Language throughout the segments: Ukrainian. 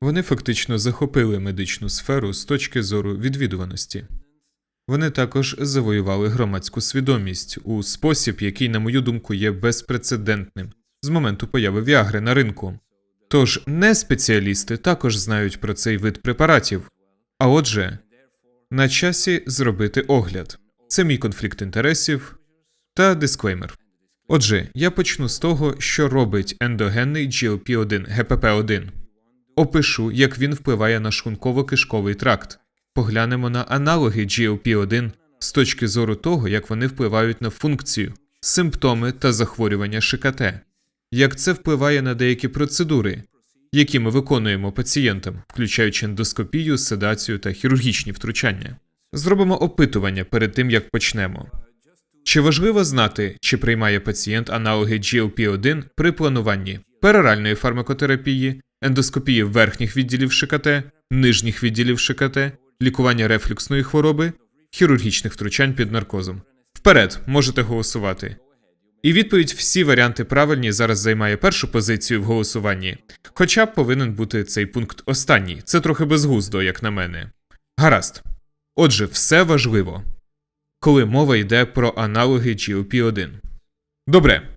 Вони фактично захопили медичну сферу з точки зору відвідуваності. Вони також завоювали громадську свідомість у спосіб, який, на мою думку, є безпрецедентним з моменту появи Віагри на ринку. Тож не спеціалісти також знають про цей вид препаратів. А отже, на часі зробити огляд. Це мій конфлікт інтересів та дисклеймер. Отже, я почну з того, що робить ендогенний GLP-1 ГПП-1. Опишу, як він впливає на шлунково-кишковий тракт. Поглянемо на аналоги GLP-1 з точки зору того, як вони впливають на функцію, симптоми та захворювання ШКТ, як це впливає на деякі процедури, які ми виконуємо пацієнтам, включаючи ендоскопію, седацію та хірургічні втручання. Зробимо опитування перед тим, як почнемо. Чи важливо знати, чи приймає пацієнт аналоги GLP-1 при плануванні пероральної фармакотерапії, ендоскопії верхніх відділів ШКТ, нижніх відділів ШКТ, лікування рефлюксної хвороби, хірургічних втручань під наркозом? Вперед, можете голосувати. І відповідь всі варіанти правильні зараз займає першу позицію в голосуванні, хоча б повинен бути цей пункт останній. Це трохи безглуздо, як на мене. Гаразд. Отже, все важливо коли мова йде про аналоги GLP-1. Добре.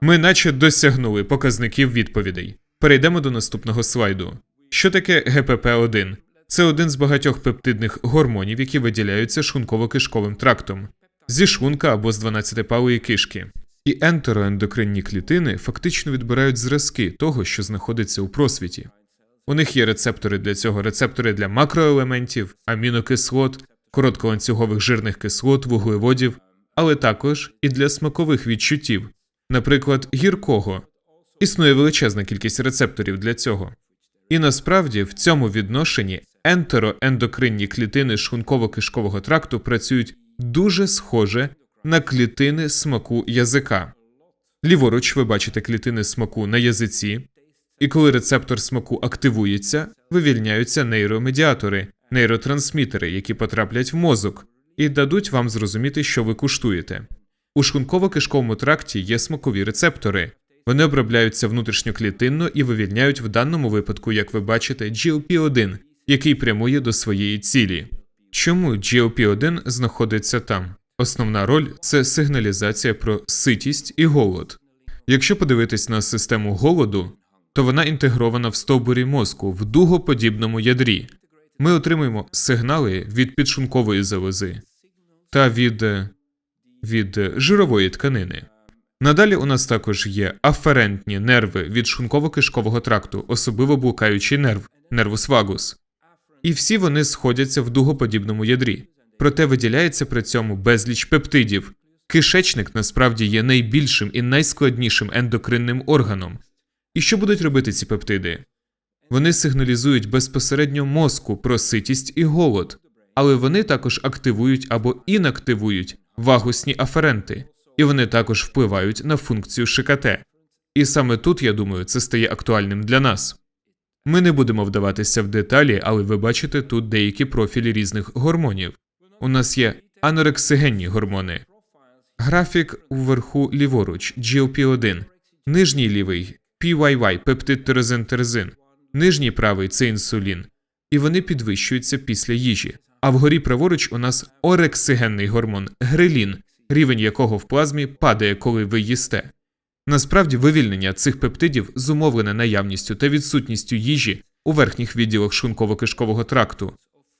Ми наче досягнули показників відповідей. Перейдемо до наступного слайду. Що таке ГПП-1? Це один з багатьох пептидних гормонів, які виділяються шлунково-кишковим трактом зі шлунка або з 12-палої кишки. І ентероендокринні клітини фактично відбирають зразки того, що знаходиться у просвіті. У них є рецептори для цього, рецептори для макроелементів, амінокислот, коротколанцюгових жирних кислот, вуглеводів, але також і для смакових відчуттів, наприклад, гіркого. Існує величезна кількість рецепторів для цього. І насправді в цьому відношенні ентероендокринні клітини шлунково-кишкового тракту працюють дуже схоже на клітини смаку язика. Ліворуч ви бачите клітини смаку на язиці, і коли рецептор смаку активується, вивільняються нейромедіатори, нейротрансмітери, які потраплять в мозок, і дадуть вам зрозуміти, що ви куштуєте. У шлунково-кишковому тракті є смакові рецептори. Вони обробляються внутрішньоклітинно і вивільняють в даному випадку, як ви бачите, GLP-1, який прямує до своєї цілі. Чому GLP-1 знаходиться там? Основна роль це сигналізація про ситість і голод. Якщо подивитись на систему голоду, то вона інтегрована в стовбурі мозку в дугоподібному ядрі. Ми отримуємо сигнали від підшлункової залози та від, від жирової тканини. Надалі у нас також є аферентні нерви від шлунково-кишкового тракту, особливо блукаючий нерв, нервус вагус. І всі вони сходяться в дугоподібному ядрі, проте виділяється при цьому безліч пептидів. Кишечник насправді є найбільшим і найскладнішим ендокринним органом. І що будуть робити ці пептиди? Вони сигналізують безпосередньо мозку про ситість і голод, але вони також активують або інактивують вагусні аференти, і вони також впливають на функцію ШКТ. І саме тут, я думаю, це стає актуальним для нас. Ми не будемо вдаватися в деталі, але ви бачите тут деякі профілі різних гормонів. У нас є анорексигенні гормони. Графік вверху ліворуч GLP-1, нижній лівий PYY, пептид тирозин-тирозин, нижній правий це інсулін, і вони підвищуються після їжі. А вгорі праворуч у нас орексигенний гормон грелін, рівень якого в плазмі падає, коли ви їсте. Насправді, вивільнення цих пептидів зумовлене наявністю та відсутністю їжі у верхніх відділах шлунково-кишкового тракту.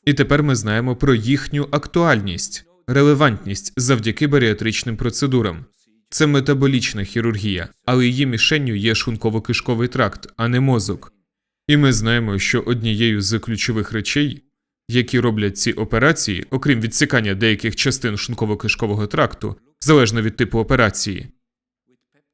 І тепер ми знаємо про їхню актуальність, релевантність завдяки баріатричним процедурам. Це метаболічна хірургія, але її мішенню є шлунково-кишковий тракт, а не мозок. І ми знаємо, що однією з ключових речей, які роблять ці операції, окрім відсікання деяких частин шлунково-кишкового тракту, залежно від типу операції,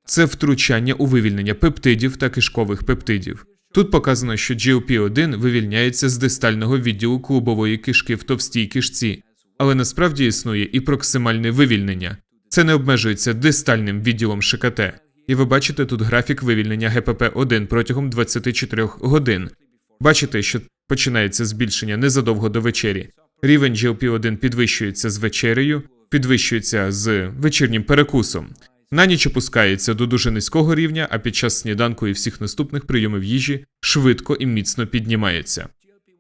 це втручання у вивільнення пептидів та кишкових пептидів. Тут показано, що GLP-1 вивільняється з дистального відділу клубової кишки в товстій кишці, але насправді існує і проксимальне вивільнення. Це не обмежується дистальним відділом ШКТ. І ви бачите тут графік вивільнення ГПП-1 протягом 24 годин. Бачите, що починається збільшення незадовго до вечері. Рівень GLP-1 підвищується з вечерею, підвищується з вечірнім перекусом. На ніч опускається до дуже низького рівня, а під час сніданку і всіх наступних прийомів їжі швидко і міцно піднімається.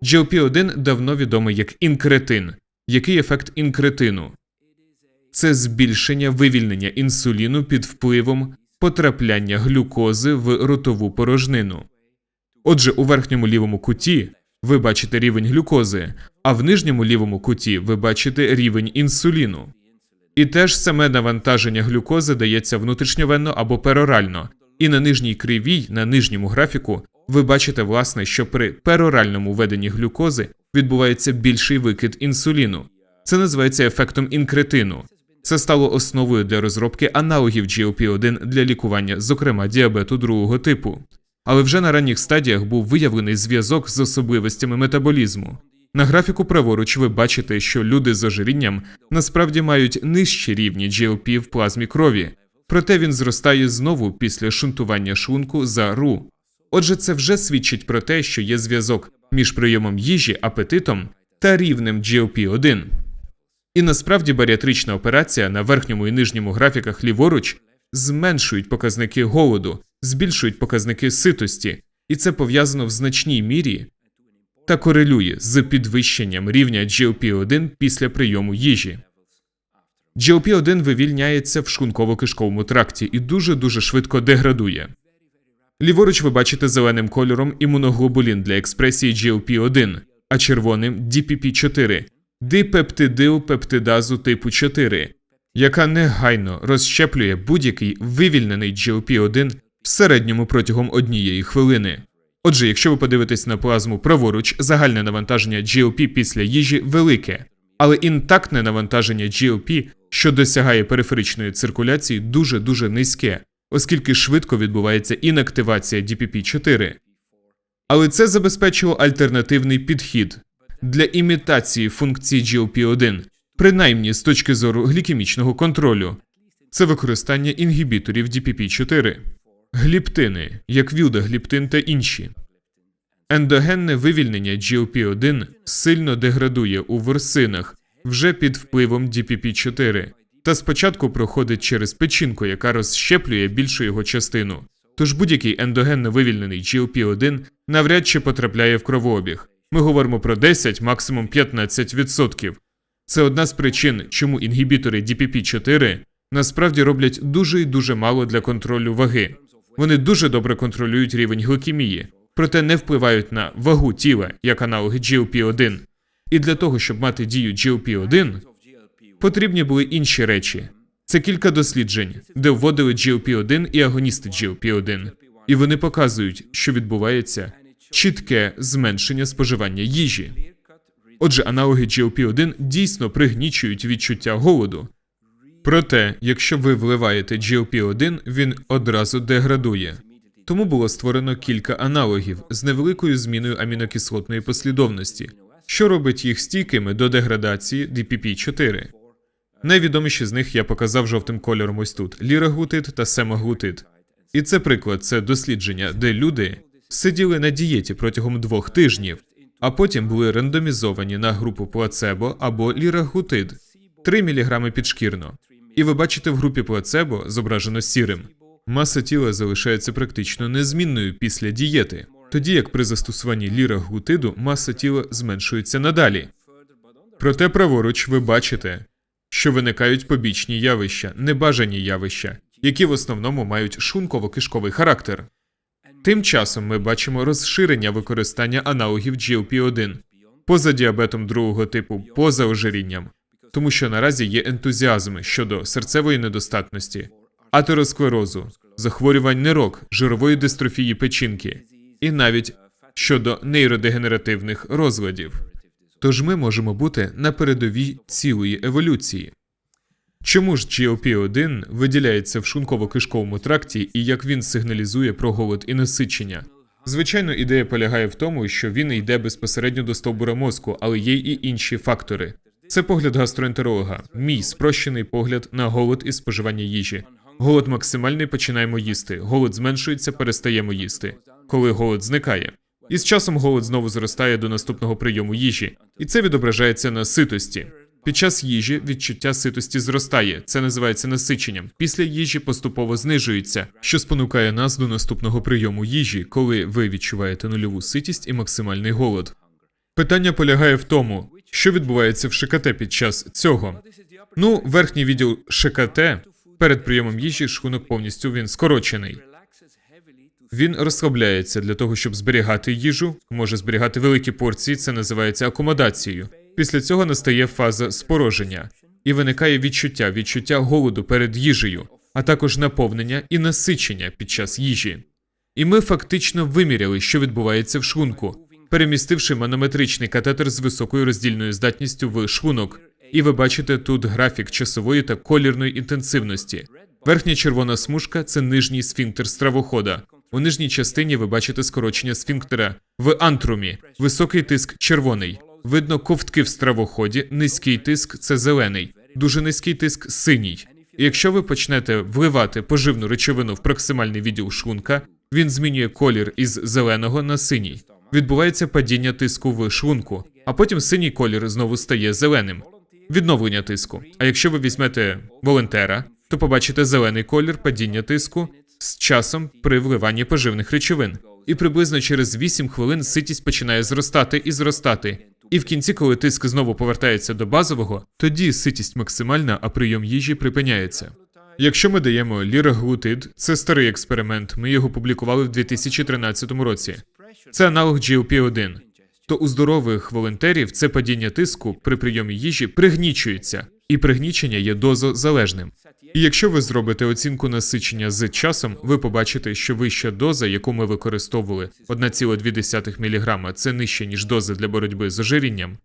GLP-1 давно відомий як інкретин. Який ефект інкретину? Це збільшення вивільнення інсуліну під впливом потрапляння глюкози в ротову порожнину. Отже, у верхньому лівому куті ви бачите рівень глюкози, а в нижньому лівому куті ви бачите рівень інсуліну. І теж саме навантаження глюкози дається внутрішньовенно або перорально. І на нижній кривій, на нижньому графіку, ви бачите, власне, що при пероральному введенні глюкози відбувається більший викид інсуліну. Це називається ефектом інкретину. Це стало основою для розробки аналогів GLP-1 для лікування, зокрема діабету другого типу. Але вже на ранніх стадіях був виявлений зв'язок з особливостями метаболізму. На графіку праворуч ви бачите, що люди з ожирінням насправді мають нижчі рівні GLP в плазмі крові, проте він зростає знову після шунтування шлунку за РУ. Отже, це вже свідчить про те, що є зв'язок між прийомом їжі, апетитом та рівнем GLP-1. І насправді баріатрична операція на верхньому і нижньому графіках ліворуч зменшують показники голоду, збільшують показники ситості, і це пов'язано в значній мірі та корелює з підвищенням рівня GLP-1 після прийому їжі. GLP-1 вивільняється в шлунково-кишковому тракті і дуже-дуже швидко деградує. Ліворуч ви бачите зеленим кольором імуноглобулін для експресії GLP-1, а червоним DPP-4 дипептидилпептидазу типу 4, яка негайно розщеплює будь-який вивільнений GLP-1 в середньому протягом однієї хвилини. Отже, якщо ви подивитесь на плазму праворуч, загальне навантаження GLP після їжі велике, але інтактне навантаження GLP, що досягає периферичної циркуляції, дуже дуже низьке, оскільки швидко відбувається інактивація DPP-4. Але це забезпечило альтернативний підхід для імітації функції GLP-1, принаймні з точки зору глікемічного контролю. Це використання інгібіторів DPP-4, гліптини, як вілдагліптин та інші. Ендогенне вивільнення GLP-1 сильно деградує у ворсинах вже під впливом DPP-4, та спочатку проходить через печінку, яка розщеплює більшу його частину. Тож будь-який ендогенно вивільнений GLP-1 навряд чи потрапляє в кровообіг. Ми говоримо про 10, максимум 15%. Це одна з причин, чому інгібітори DPP-4 насправді роблять дуже і дуже мало для контролю ваги. Вони дуже добре контролюють рівень гликемії, проте не впливають на вагу тіла як аналоги GLP-1. І для того, щоб мати дію GLP-1, потрібні були інші речі. Це кілька досліджень, де вводили GLP-1 і агоністи GLP-1, і вони показують, що відбувається чітке зменшення споживання їжі. Отже, аналоги GLP-1 дійсно пригнічують відчуття голоду. Проте, якщо ви вливаєте GLP-1, він одразу деградує. Тому було створено кілька аналогів з невеликою зміною амінокислотної послідовності, що робить їх стійкими до деградації DPP-4. Найвідоміші з них я показав жовтим кольором ось тут: ліраглутид та семаглутид. І це приклад, це дослідження, де люди сиділи на дієті протягом двох тижнів, а потім були рандомізовані на групу плацебо або лірагутид 3 мг підшкірно. І ви бачите в групі плацебо, зображено сірим, маса тіла залишається практично незмінною після дієти, тоді як при застосуванні лірагутиду маса тіла зменшується надалі. Проте праворуч ви бачите, що виникають побічні явища, небажані явища, які в основному мають шлунково-кишковий характер. Тим часом ми бачимо розширення використання аналогів GLP-1 поза діабетом другого типу, поза ожирінням, тому що наразі є ентузіазм щодо серцевої недостатності, атеросклерозу, захворювань нирок, жирової дистрофії печінки і навіть щодо нейродегенеративних розладів. Тож ми можемо бути на передовій цілої еволюції. Чому ж GLP-1 виділяється в шлунково-кишковому тракті і як він сигналізує про голод і насичення? Звичайно, ідея полягає в тому, що він йде безпосередньо до стовбура мозку, але є і інші фактори. Це погляд гастроентеролога, мій спрощений погляд на голод і споживання їжі. Голод максимальний починаємо їсти. Голод зменшується, перестаємо їсти. Коли голод зникає. І з часом голод знову зростає до наступного прийому їжі, і це відображається на ситості. Під час їжі відчуття ситості зростає. Це називається насиченням. Після їжі поступово знижується, що спонукає нас до наступного прийому їжі, коли ви відчуваєте нульову ситість і максимальний голод. Питання полягає в тому, що відбувається в ШКТ під час цього. Ну, верхній відділ ШКТ перед прийомом їжі шлунок повністю він скорочений. Він розслабляється для того, щоб зберігати їжу, може зберігати великі порції, це називається акомодацією. Після цього настає фаза спороження, і виникає відчуття, відчуття голоду перед їжею, а також наповнення і насичення під час їжі. І ми фактично виміряли, що відбувається в шлунку, перемістивши манометричний катетер з високою роздільною здатністю в шлунок. І ви бачите тут графік часової та колірної інтенсивності. Верхня червона смужка це нижній сфінктер стравохода. У нижній частині ви бачите скорочення сфінктера. В антрумі високий тиск червоний. Видно ковтки в стравоході, низький тиск це зелений, дуже низький тиск синій. Якщо ви почнете вливати поживну речовину в проксимальний відділ шлунка, він змінює колір із зеленого на синій. Відбувається падіння тиску в шлунку, а потім синій колір знову стає зеленим. Відновлення тиску. А якщо ви візьмете волонтера, то побачите зелений колір падіння тиску з часом при вливанні поживних речовин. І приблизно через 8 хвилин ситість починає зростати і зростати. І в кінці, коли тиск знову повертається до базового, тоді ситість максимальна, а прийом їжі припиняється. Якщо ми даємо ліроглутид, це старий експеримент, ми його публікували в 2013 році. Це аналог GLP-1. То у здорових волонтерів це падіння тиску при прийомі їжі пригнічується, і пригнічення є дозозалежним. І якщо ви зробите оцінку насичення з часом, ви побачите, що вища доза, яку ми використовували 1,2 мг, це нижче ніж доза для боротьби з ожирінням,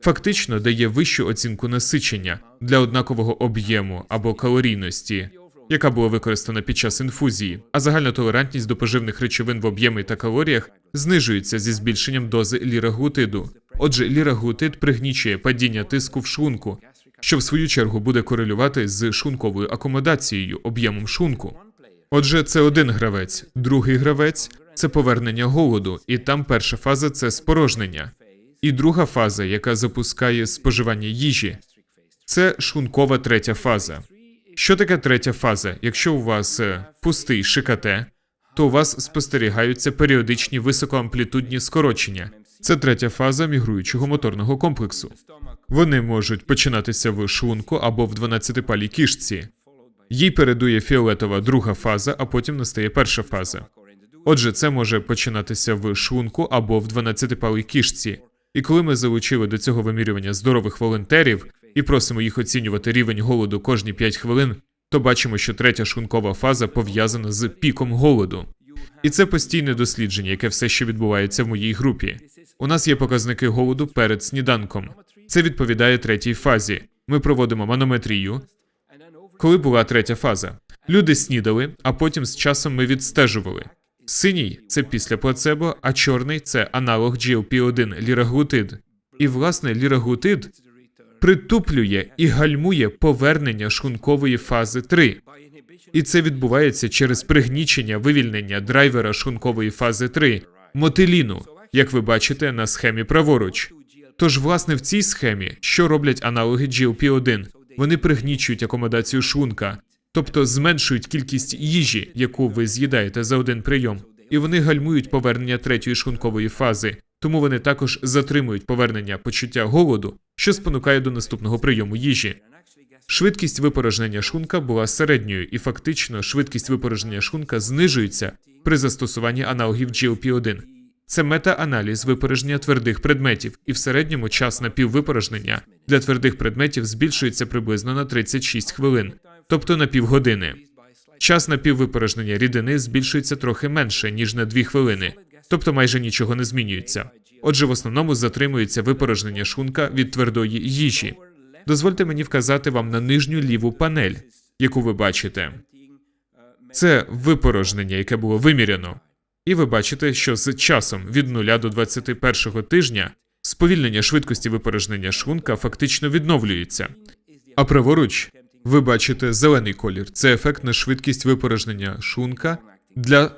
фактично дає вищу оцінку насичення для однакового об'єму або калорійності, яка була використана під час інфузії, а загальна толерантність до поживних речовин в об'ємі та калоріях знижується зі збільшенням дози ліраглутиду. Отже, ліраглутид пригнічує падіння тиску в шлунку, що в свою чергу буде корелювати з шлунковою акомодацією, об'ємом шлунку. Отже, це один гравець, другий гравець це повернення голоду, і там перша фаза це спорожнення. І друга фаза, яка запускає споживання їжі, це шлункова третя фаза. Що таке третя фаза? Якщо у вас е, пустий ШКТ, то у вас спостерігаються періодичні високоамплітудні скорочення. Це третя фаза мігруючого моторного комплексу. Вони можуть починатися в шлунку або в 12-палій кишці. Їй передує фіолетова друга фаза, а потім настає перша фаза. Отже, це може починатися в шлунку або в 12-палій кишці. І коли ми залучили до цього вимірювання здорових волонтерів і просимо їх оцінювати рівень голоду кожні 5 хвилин, то бачимо, що третя шлункова фаза пов'язана з піком голоду. І це постійне дослідження, яке все ще відбувається в моїй групі. У нас є показники голоду перед сніданком. Це відповідає третій фазі. Ми проводимо манометрію. Коли була третя фаза, люди снідали, а потім з часом ми відстежували. Синій це після плацебо, а чорний це аналог GLP-1 ліраглутид. І власне ліраглутид притуплює і гальмує повернення шлункової фази 3. І це відбувається через пригнічення вивільнення драйвера шлункової фази 3 мотиліну, як ви бачите на схемі праворуч. Тож, власне, в цій схемі, що роблять аналоги GLP-1? Вони пригнічують акомодацію шлунка, тобто зменшують кількість їжі, яку ви з'їдаєте за один прийом, і вони гальмують повернення третьої шлункової фази, тому вони також затримують повернення почуття голоду, що спонукає до наступного прийому їжі. Швидкість випорожнення шлунка була середньою, і фактично швидкість випорожнення шлунка знижується при застосуванні аналогів GLP-1. Це мета-аналіз випорожнення твердих предметів, і в середньому час напіввипорожнення для твердих предметів збільшується приблизно на 36 хвилин, тобто на півгодини. Час напіввипорожнення рідини збільшується трохи менше, ніж на 2 хвилини, тобто майже нічого не змінюється. Отже, в основному затримується випорожнення шлунка від твердої їжі. Дозвольте мені вказати вам на нижню ліву панель, яку ви бачите. Це випорожнення, яке було виміряно. І ви бачите, що з часом від 0 до 21 тижня сповільнення швидкості випорожнення шлунка фактично відновлюється. А праворуч ви бачите зелений колір це ефектна швидкість випорожнення шлунка для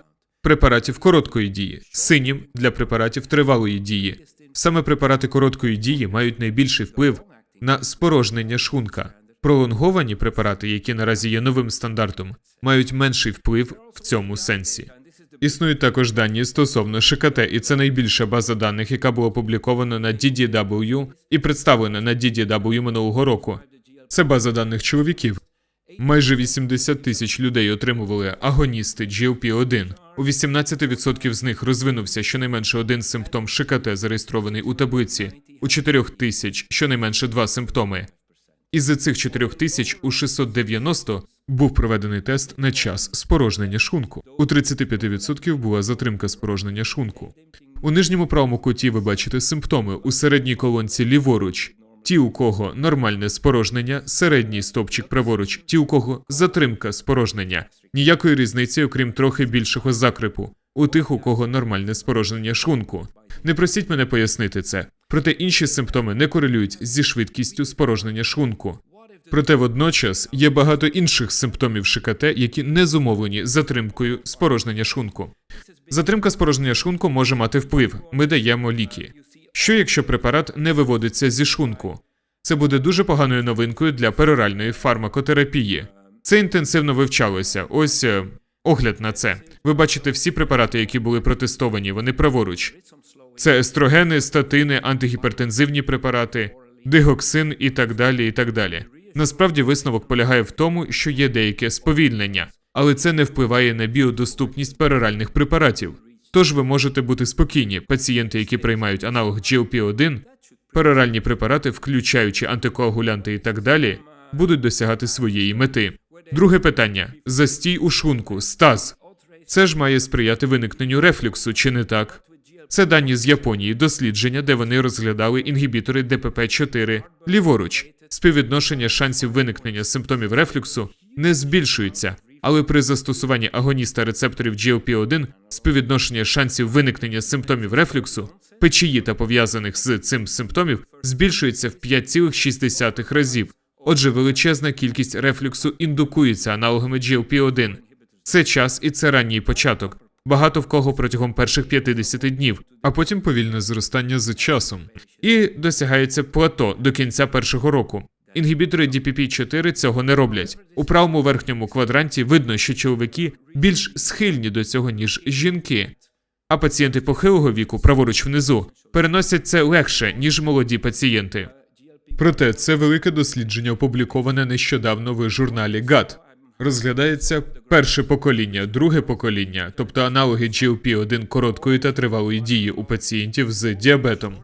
препаратів короткої дії, синім для препаратів тривалої дії. Саме препарати короткої дії мають найбільший вплив на спорожнення шлунка. Пролонговані препарати, які наразі є новим стандартом, мають менший вплив в цьому сенсі. Існують також дані стосовно ШКТ, і це найбільша база даних, яка була опублікована на DDW і представлена на DDW минулого року. Це база даних чоловіків. Майже 80 тисяч людей отримували агоністи GLP-1. У 18% з них розвинувся щонайменше один симптом ШКТ, зареєстрований у таблиці. У 4 тисяч щонайменше два симптоми. Із цих 4 тисяч у 690 був проведений тест на час спорожнення шлунку. У 35% була затримка спорожнення шлунку. У нижньому правому куті ви бачите симптоми у середній колонці ліворуч. Ті, у кого нормальне спорожнення, середній стовпчик праворуч, ті, у кого затримка спорожнення. Ніякої різниці, окрім трохи більшого закрипу. У тих, у кого нормальне спорожнення шлунку. Не просіть мене пояснити це. Проте інші симптоми не корелюють зі швидкістю спорожнення шлунку. Проте водночас є багато інших симптомів ШКТ, які не зумовлені затримкою спорожнення шлунку. Затримка спорожнення шлунку може мати вплив. Ми даємо ліки. Що якщо препарат не виводиться зі шлунку? Це буде дуже поганою новинкою для пероральної фармакотерапії. Це інтенсивно вивчалося. Ось е, огляд на це. Ви бачите всі препарати, які були протестовані, вони праворуч. Це естрогени, статини, антигіпертензивні препарати, дигоксин і так далі. і так далі. Насправді висновок полягає в тому, що є деяке сповільнення, але це не впливає на біодоступність пероральних препаратів. Тож ви можете бути спокійні, пацієнти, які приймають аналог GLP-1, пероральні препарати, включаючи антикоагулянти і так далі, будуть досягати своєї мети. Друге питання: застій у шлунку, стаз. Це ж має сприяти виникненню рефлюксу, чи не так? Це дані з Японії, дослідження, де вони розглядали інгібітори ДПП-4 ліворуч. Співвідношення шансів виникнення симптомів рефлюксу не збільшується, але при застосуванні агоніста рецепторів GLP-1 співвідношення шансів виникнення симптомів рефлюксу, печії та пов'язаних з цим симптомів збільшується в 5,6 разів. Отже, величезна кількість рефлюксу індукується аналогами GLP-1. Це час і це ранній початок. Багато в кого протягом перших 50 днів, а потім повільне зростання з часом. І досягається плато до кінця першого року. Інгібітори DPP-4 цього не роблять. У правому верхньому квадранті видно, що чоловіки більш схильні до цього, ніж жінки. А пацієнти похилого віку, праворуч внизу, переносять це легше, ніж молоді пацієнти. Проте це велике дослідження опубліковане нещодавно в журналі GAT. Розглядається перше покоління, друге покоління, тобто аналоги GLP-1 короткої та тривалої дії у пацієнтів з діабетом.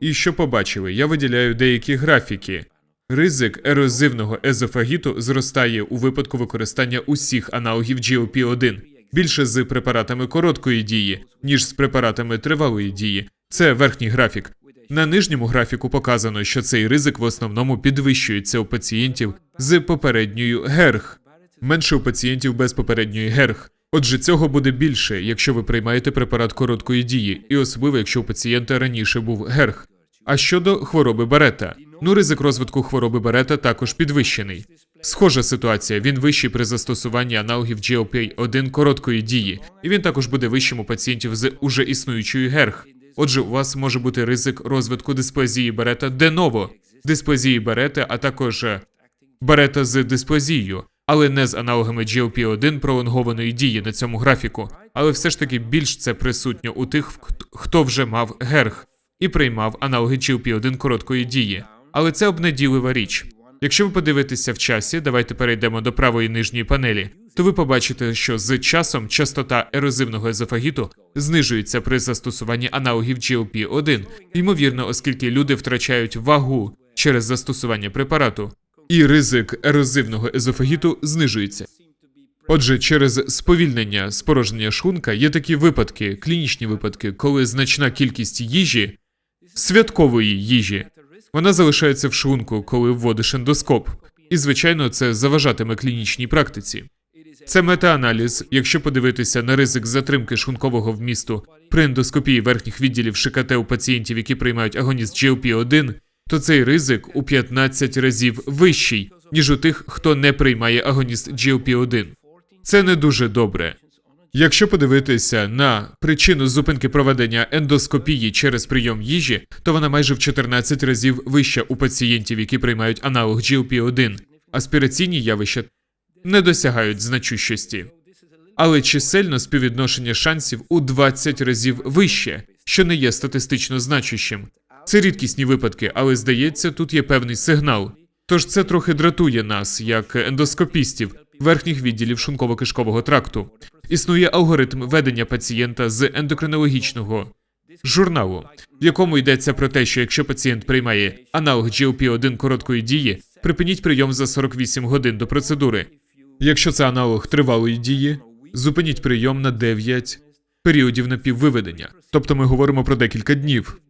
І що побачили, я виділяю деякі графіки. Ризик ерозивного езофагіту зростає у випадку використання усіх аналогів GLP-1 більше з препаратами короткої дії, ніж з препаратами тривалої дії. Це верхній графік. На нижньому графіку показано, що цей ризик в основному підвищується у пацієнтів з попередньою ГЕРГ, менше у пацієнтів без попередньої ГЕРГ. Отже, цього буде більше, якщо ви приймаєте препарат короткої дії, і особливо, якщо у пацієнта раніше був ГЕРГ. А щодо хвороби Барета, ну ризик розвитку хвороби Барета також підвищений. Схожа ситуація, він вищий при застосуванні аналогів GLP-1 короткої дії, і він також буде вищим у пацієнтів з уже існуючою ГЕРГ. Отже, у вас може бути ризик розвитку дисплазії Барета де-ново, дисплазії Барета, а також е, Барета з дисплазією, але не з аналогами GLP-1 пролонгованої дії на цьому графіку. Але все ж таки більш це присутньо у тих, хто вже мав ГЕРГ і приймав аналоги GLP-1 короткої дії. Але це обнадійлива річ. Якщо ви подивитеся в часі, давайте перейдемо до правої нижньої панелі, то ви побачите, що з часом частота ерозивного езофагіту знижується при застосуванні аналогів GLP-1, ймовірно, оскільки люди втрачають вагу через застосування препарату, і ризик ерозивного езофагіту знижується. Отже, через сповільнення спорожнення шлунка є такі випадки, клінічні випадки, коли значна кількість їжі, святкової їжі, вона залишається в шлунку, коли вводиш ендоскоп, і звичайно, це заважатиме клінічній практиці. Це метааналіз, якщо подивитися на ризик затримки шлункового вмісту при ендоскопії верхніх відділів ШКТ у пацієнтів, які приймають агоніст GLP-1, то цей ризик у 15 разів вищий, ніж у тих, хто не приймає агоніст GLP-1. Це не дуже добре. Якщо подивитися на причину зупинки проведення ендоскопії через прийом їжі, то вона майже в 14 разів вища у пацієнтів, які приймають аналог GLP-1. Аспіраційні явища не досягають значущості. Але чисельно співвідношення шансів у 20 разів вище, що не є статистично значущим. Це рідкісні випадки, але здається, тут є певний сигнал. Тож це трохи дратує нас, як ендоскопістів, верхніх відділів шлунково-кишкового тракту. Існує алгоритм ведення пацієнта з ендокринологічного журналу, в якому йдеться про те, що якщо пацієнт приймає аналог GLP-1 короткої дії, припиніть прийом за 48 годин до процедури. Якщо це аналог тривалої дії, зупиніть прийом на 9 періодів напіввиведення. Тобто ми говоримо про декілька днів.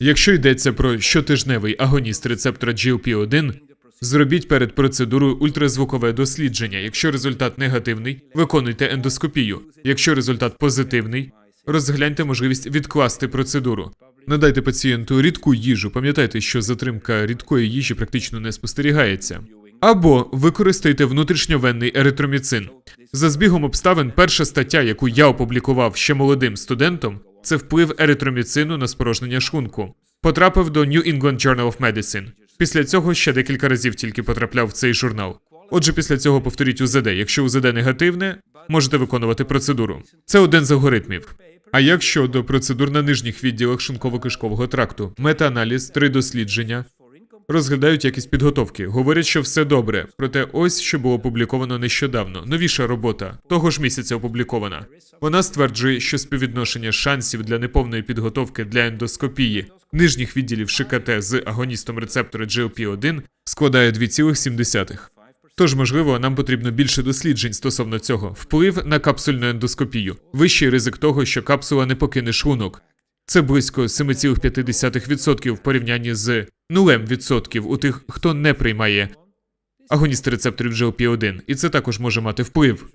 Якщо йдеться про щотижневий агоніст рецептора GLP-1, зробіть перед процедурою ультразвукове дослідження. Якщо результат негативний, виконуйте ендоскопію. Якщо результат позитивний, розгляньте можливість відкласти процедуру. Надайте пацієнту рідку їжу. Пам'ятайте, що затримка рідкої їжі практично не спостерігається. Або використайте внутрішньовенний еритроміцин. За збігом обставин, перша стаття, яку я опублікував ще молодим студентом, це вплив еритроміцину на спорожнення шлунку. Потрапив до New England Journal of Medicine. Після цього ще декілька разів тільки потрапляв в цей журнал. Отже, після цього повторіть УЗД. Якщо УЗД негативне, можете виконувати процедуру. Це один з алгоритмів. А як щодо процедур на нижніх відділах шунково кишкового тракту, метааналіз, три дослідження, розглядають якість підготовки, говорять, що все добре. Проте ось що було опубліковано нещодавно. Новіша робота того ж місяця опублікована. Вона стверджує, що співвідношення шансів для неповної підготовки для ендоскопії нижніх відділів ШКТ з агоністом рецептора GLP-1 складає 2,7. Тож, можливо, нам потрібно більше досліджень стосовно цього. Вплив на капсульну ендоскопію, вищий ризик того, що капсула не покине шлунок. Це близько 7,5% в порівнянні з 0% у тих, хто не приймає агоністи рецепторів GLP-1, і це також може мати вплив.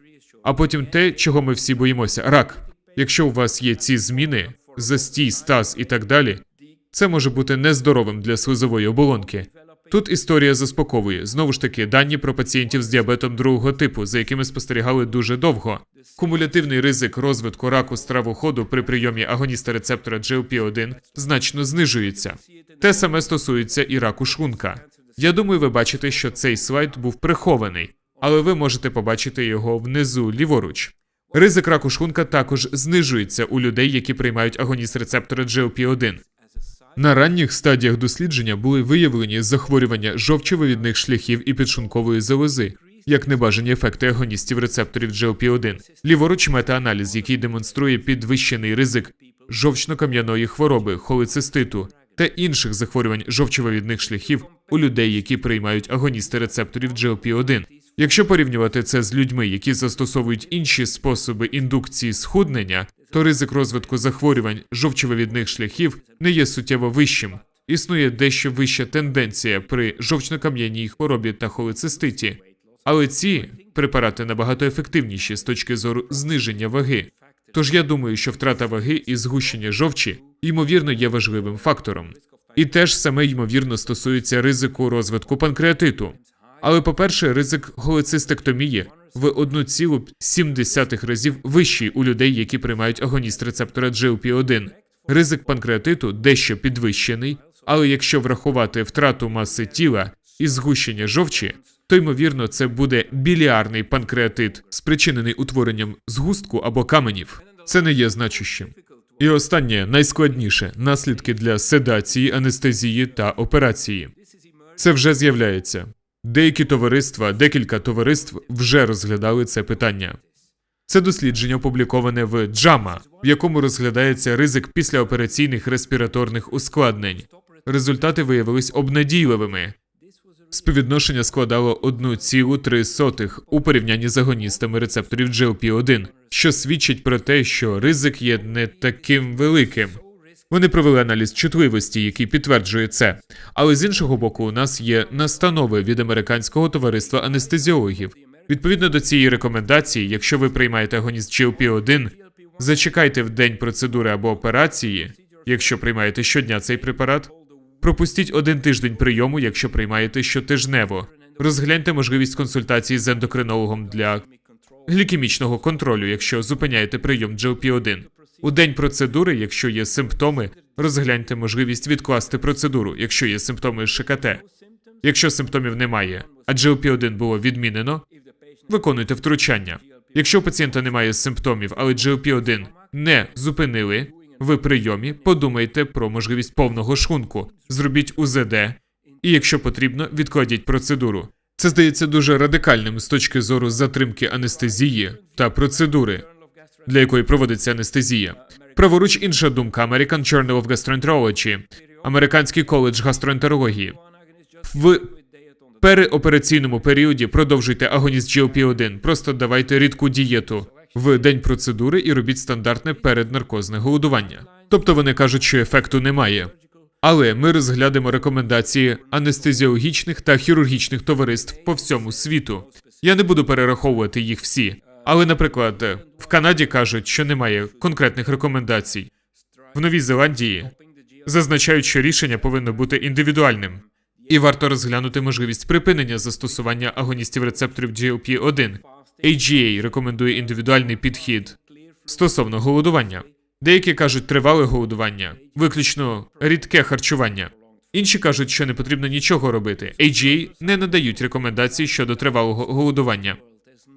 А потім те, чого ми всі боїмося рак. Якщо у вас є ці зміни, застій, стаз і так далі, це може бути нездоровим для слизової оболонки. Тут історія заспокоює знову ж таки дані про пацієнтів з діабетом другого типу, за якими спостерігали дуже довго. Кумулятивний ризик розвитку раку стравоходу при прийомі агоніста рецептора GLP-1 значно знижується. Те саме стосується і раку шлунка. Я думаю, ви бачите, що цей слайд був прихований, але ви можете побачити його внизу ліворуч. Ризик раку шлунка також знижується у людей, які приймають агоніст рецептора GLP-1. На ранніх стадіях дослідження були виявлені захворювання жовчовивідних шляхів і підшлункової залози, як небажані ефекти агоністів рецепторів GLP-1. Ліворуч метааналіз, який демонструє підвищений ризик жовчно-кам'яної хвороби, холециститу та інших захворювань жовчовивідних шляхів у людей, які приймають агоністи рецепторів GLP-1. Якщо порівнювати це з людьми, які застосовують інші способи індукції схуднення, то ризик розвитку захворювань жовчовивідних шляхів не є суттєво вищим. Існує дещо вища тенденція при жовчно-кам'яній хворобі та холециститі. Але ці препарати набагато ефективніші з точки зору зниження ваги. Тож я думаю, що втрата ваги і згущення жовчі ймовірно є важливим фактором. І теж саме ймовірно стосується ризику розвитку панкреатиту. Але, по-перше, ризик холецистектомії в 1,7 разів вищий у людей, які приймають агоніст рецептора GLP-1. Ризик панкреатиту дещо підвищений, але якщо врахувати втрату маси тіла і згущення жовчі, то ймовірно це буде біліарний панкреатит, спричинений утворенням згустку або каменів. Це не є значущим. І останнє найскладніше наслідки для седації, анестезії та операції. Це вже з'являється. Деякі товариства, декілька товариств вже розглядали це питання. Це дослідження опубліковане в JAMA, в якому розглядається ризик післяопераційних респіраторних ускладнень. Результати виявились обнадійливими. Співвідношення складало 1,3 у порівнянні з агоністами рецепторів GLP-1, що свідчить про те, що ризик є не таким великим. Вони провели аналіз чутливості, який підтверджує це. Але з іншого боку, у нас є настанови від американського товариства анестезіологів. Відповідно до цієї рекомендації, якщо ви приймаєте агоніст GLP-1, зачекайте в день процедури або операції, якщо приймаєте щодня цей препарат. Пропустіть один тиждень прийому, якщо приймаєте щотижнево. Розгляньте можливість консультації з ендокринологом для глікемічного контролю, якщо зупиняєте прийом GLP-1. У день процедури, якщо є симптоми, розгляньте можливість відкласти процедуру, якщо є симптоми ШКТ. Якщо симптомів немає, а GLP-1 було відмінено, виконуйте втручання. Якщо у пацієнта немає симптомів, але GLP-1 не зупинили в прийомі, подумайте про можливість повного шлунку, зробіть УЗД, і якщо потрібно, відкладіть процедуру. Це здається дуже радикальним з точки зору затримки анестезії та процедури, для якої проводиться анестезія. Праворуч інша думка American Journal of Gastroenterology, Американський коледж гастроентерології. В переопераційному періоді продовжуйте агоніст GLP-1, просто давайте рідку дієту в день процедури і робіть стандартне переднаркозне голодування. Тобто вони кажуть, що ефекту немає. Але ми розглянемо рекомендації анестезіологічних та хірургічних товариств по всьому світу. Я не буду перераховувати їх всі. Але, наприклад, в Канаді кажуть, що немає конкретних рекомендацій. В Новій Зеландії зазначають, що рішення повинно бути індивідуальним, і варто розглянути можливість припинення застосування агоністів рецепторів GLP-1. AGA рекомендує індивідуальний підхід стосовно голодування. Деякі кажуть тривале голодування, виключно рідке харчування. Інші кажуть, що не потрібно нічого робити. AGA не надають рекомендацій щодо тривалого голодування.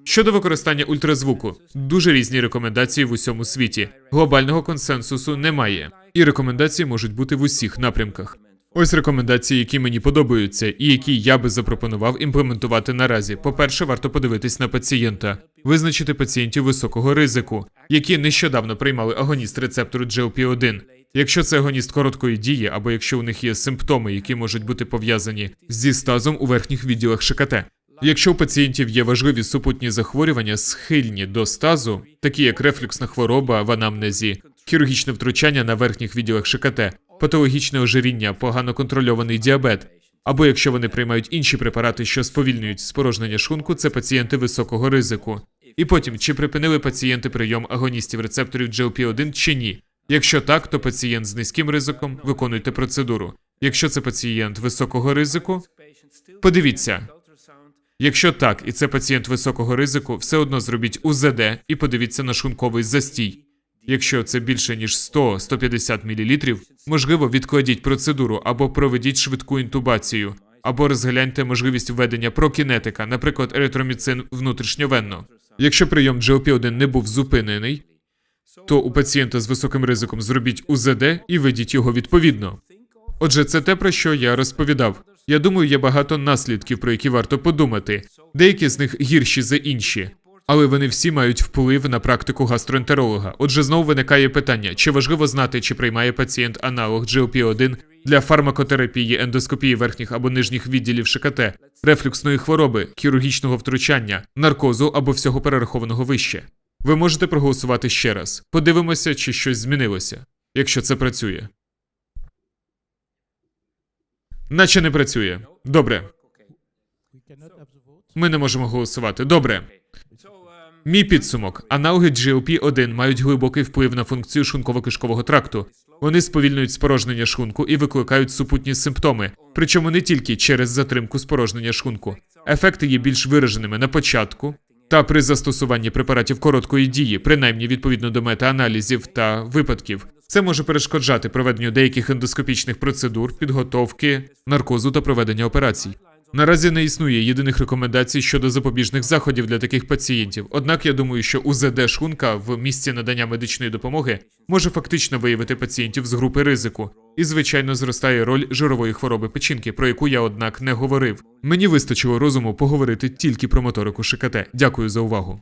Щодо використання ультразвуку, дуже різні рекомендації в усьому світі. Глобального консенсусу немає, і рекомендації можуть бути в усіх напрямках. Ось рекомендації, які мені подобаються, і які я би запропонував імплементувати наразі. По-перше, варто подивитись на пацієнта, визначити пацієнтів високого ризику, які нещодавно приймали агоніст рецептору GLP-1. Якщо це агоніст короткої дії, або якщо у них є симптоми, які можуть бути пов'язані зі стазом у верхніх відділах ШКТ. Якщо у пацієнтів є важливі супутні захворювання, схильні до стазу, такі як рефлюксна хвороба в анамнезі, хірургічне втручання на верхніх відділах ШКТ, патологічне ожиріння, погано контрольований діабет, або якщо вони приймають інші препарати, що сповільнюють спорожнення шлунку, це пацієнти високого ризику. І потім, чи припинили пацієнти прийом агоністів рецепторів GLP-1 чи ні. Якщо так, то пацієнт з низьким ризиком виконуйте процедуру. Якщо це пацієнт високого ризику, подивіться. Якщо так, і це пацієнт високого ризику, все одно зробіть УЗД і подивіться на шлунковий застій. Якщо це більше ніж 100-150 мл, можливо, відкладіть процедуру або проведіть швидку інтубацію, або розгляньте можливість введення прокінетика, наприклад, еритроміцин внутрішньовенно. Якщо прийом GLP-1 не був зупинений, то у пацієнта з високим ризиком зробіть УЗД і ведіть його відповідно. Отже, це те, про що я розповідав. Я думаю, є багато наслідків, про які варто подумати. Деякі з них гірші за інші, але вони всі мають вплив на практику гастроентеролога. Отже, знову виникає питання: чи важливо знати, чи приймає пацієнт аналог GLP-1 для фармакотерапії, ендоскопії верхніх або нижніх відділів ШКТ, рефлюксної хвороби, хірургічного втручання, наркозу або всього перерахованого вище. Ви можете проголосувати ще раз. Подивимося, чи щось змінилося, якщо це працює. Наче не працює. Добре. Ми не можемо голосувати. Добре. Мій підсумок: аналоги GLP-1 мають глибокий вплив на функцію шлунково-кишкового тракту. Вони сповільнюють спорожнення шлунку і викликають супутні симптоми, причому не тільки через затримку спорожнення шлунку. Ефекти є більш вираженими на початку та при застосуванні препаратів короткої дії, принаймні відповідно до метааналізів та випадків. Це може перешкоджати проведенню деяких ендоскопічних процедур, підготовки, наркозу та проведення операцій. Наразі не існує єдиних рекомендацій щодо запобіжних заходів для таких пацієнтів. Однак я думаю, що УЗД шлунка в місці надання медичної допомоги може фактично виявити пацієнтів з групи ризику. І, звичайно, зростає роль жирової хвороби печінки, про яку я, однак, не говорив. Мені вистачило розуму поговорити тільки про моторику ШКТ. Дякую за увагу.